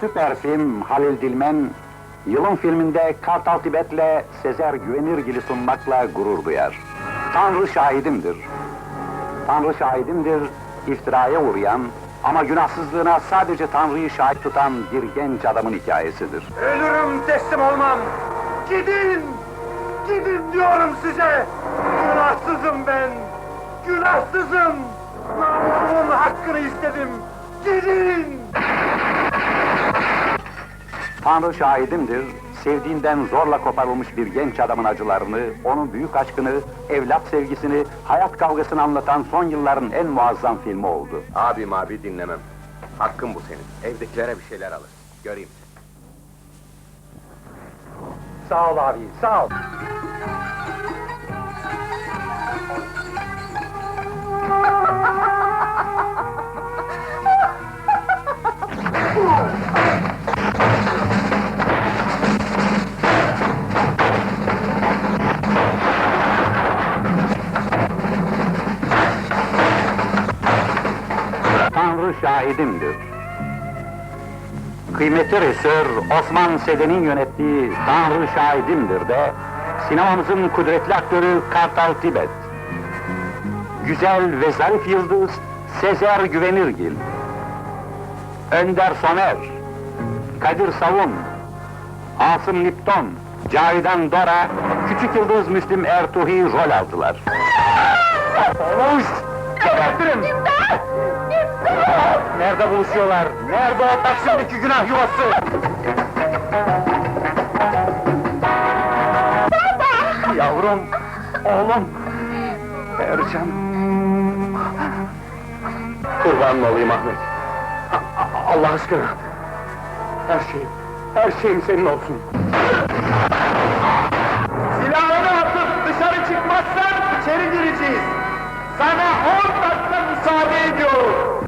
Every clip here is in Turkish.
Süper film Halil Dilmen, yılın filminde Kartal Tibet'le Sezer Güvenirgil'i sunmakla gurur duyar. Tanrı şahidimdir. Tanrı şahidimdir, iftiraya uğrayan ama günahsızlığına sadece Tanrı'yı şahit tutan bir genç adamın hikayesidir. Ölürüm teslim olmam. Gidin! Gidin diyorum size! Günahsızım ben! Günahsızım! Namusumun hakkını istedim! Gidin! Tanrı şahidimdir, sevdiğinden zorla koparılmış bir genç adamın acılarını, onun büyük aşkını, evlat sevgisini, hayat kavgasını anlatan son yılların en muazzam filmi oldu. Abim abi dinlemem. Hakkın bu senin. Evdekilere bir şeyler alır. Göreyim. Sağ ol abi, sağ ol. Şahidimdir. Kıymetli rejisör Osman Seden'in yönettiği Tanrı şahidimdir de sinemamızın kudretli aktörü Kartal Tibet. Güzel ve zarif yıldız Sezer Güvenirgil. Önder Somer, Kadir Savun, Asım Lipton, Cavidan Dora, Küçük Yıldız Müslim Ertuğ'i rol aldılar. Oğuz! Gebertirim! Buluşuyorlar? Nerede o Taksim'deki günah yuvası? Yavrum, oğlum, Ercan. Kurban olayım Ahmet. Allah aşkına. Her şeyim, her şeyim senin olsun. Silahını atıp dışarı çıkmazsan içeri gireceğiz. Sana on dakika müsaade ediyorum.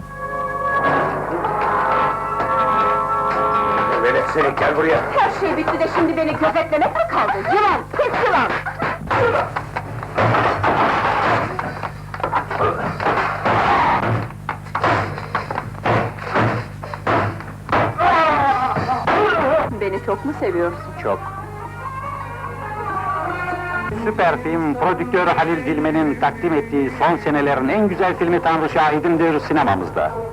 Seni gel buraya. Her şey bitti de şimdi beni gözetlemek mi kaldı? Yılan, pis yılan! Beni çok mu seviyorsun? Çok. Süper film prodüktörü Halil Dilmen'in takdim ettiği son senelerin en güzel filmi Tanrı Şahidimdir sinemamızda.